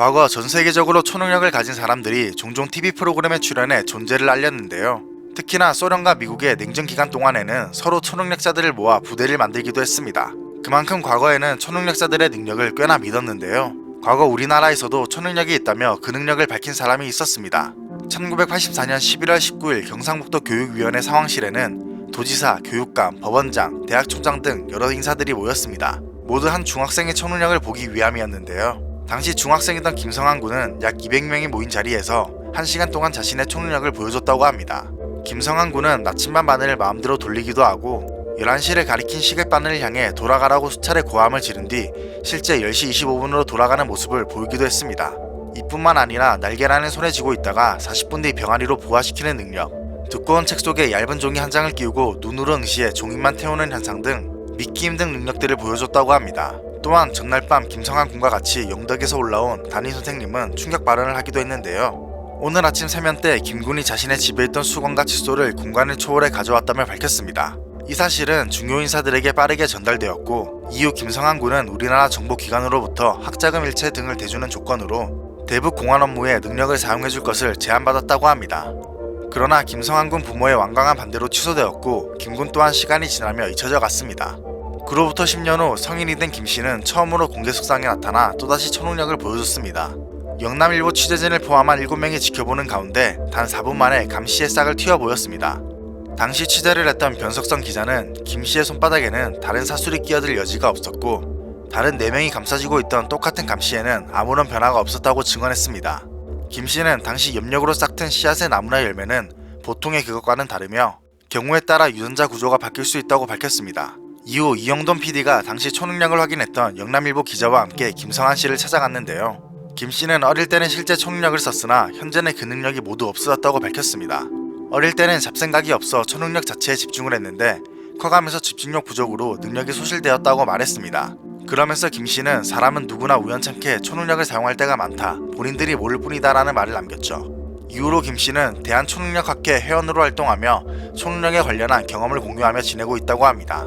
과거 전 세계적으로 초능력을 가진 사람들이 종종 TV 프로그램에 출연해 존재를 알렸는데요. 특히나 소련과 미국의 냉전 기간 동안에는 서로 초능력자들을 모아 부대를 만들기도 했습니다. 그만큼 과거에는 초능력자들의 능력을 꽤나 믿었는데요. 과거 우리나라에서도 초능력이 있다며 그 능력을 밝힌 사람이 있었습니다. 1984년 11월 19일 경상북도 교육위원회 상황실에는 도지사, 교육감, 법원장, 대학총장 등 여러 인사들이 모였습니다. 모두 한 중학생의 초능력을 보기 위함이었는데요. 당시 중학생이던 김성한 군은 약 200명이 모인 자리에서 1시간 동안 자신의 초능력을 보여줬다고 합니다. 김성한 군은 나침반 바늘을 마음대로 돌리기도 하고 11시를 가리킨 시계바늘을 향해 돌아가라고 수차례 고함을 지른 뒤 실제 10시 25분으로 돌아가는 모습을 보이기도 했습니다. 이뿐만 아니라 날개라는 손에 쥐고 있다가 40분 뒤 병아리로 부화시키는 능력, 두꺼운 책 속에 얇은 종이 한 장을 끼우고 눈으로 응시해 종이만 태우는 현상 등 믿기 힘든 능력들을 보여줬다고 합니다. 또한 전날 밤 김성한 군과 같이 영덕에서 올라온 담임 선생님은 충격 발언을 하기도 했는데요. 오늘 아침 세면 때 김군이 자신의 집에 있던 수건과 칫솔을 공간을 초월해 가져왔다며 밝혔습니다. 이 사실은 중요 인사들에게 빠르게 전달되었고 이후 김성한 군은 우리나라 정보기관으로부터 학자금 일체 등을 대주는 조건으로 대북 공안 업무에 능력을 사용해줄 것을 제안받았다고 합니다. 그러나 김성한 군 부모의 완강한 반대로 취소되었고 김군 또한 시간이 지나며 잊혀져 갔습니다. 그로부터 10년 후 성인이 된 김씨는 처음으로 공개 석상에 나타나 또다시 초능력을 보여줬습니다. 영남일보 취재진을 포함한 7명이 지켜보는 가운데 단 4분 만에 감씨의 싹을 튀어 보였습니다. 당시 취재를 했던 변석성 기자는 김씨의 손바닥에는 다른 사술이 끼어들 여지가 없었고 다른 4명이 감싸지고 있던 똑같은 감씨에는 아무런 변화가 없었다고 증언했습니다. 김씨는 당시 염력으로 싹튼 씨앗의 나무나 열매는 보통의 그것과는 다르며 경우에 따라 유전자 구조가 바뀔 수 있다고 밝혔습니다. 이후 이영돈 PD가 당시 초능력을 확인했던 영남일보 기자와 함께 김성한 씨를 찾아갔는데요. 김 씨는 어릴 때는 실제 초능력을 썼으나 현재는 그 능력이 모두 없어졌다고 밝혔습니다. 어릴 때는 잡생각이 없어 초능력 자체에 집중을 했는데 커가면서 집중력 부족으로 능력이 소실되었다고 말했습니다. 그러면서 김 씨는 사람은 누구나 우연찮게 초능력을 사용할 때가 많다. 본인들이 모를 뿐이다라는 말을 남겼죠. 이후로 김 씨는 대한초능력학회 회원으로 활동하며 초능력에 관련한 경험을 공유하며 지내고 있다고 합니다.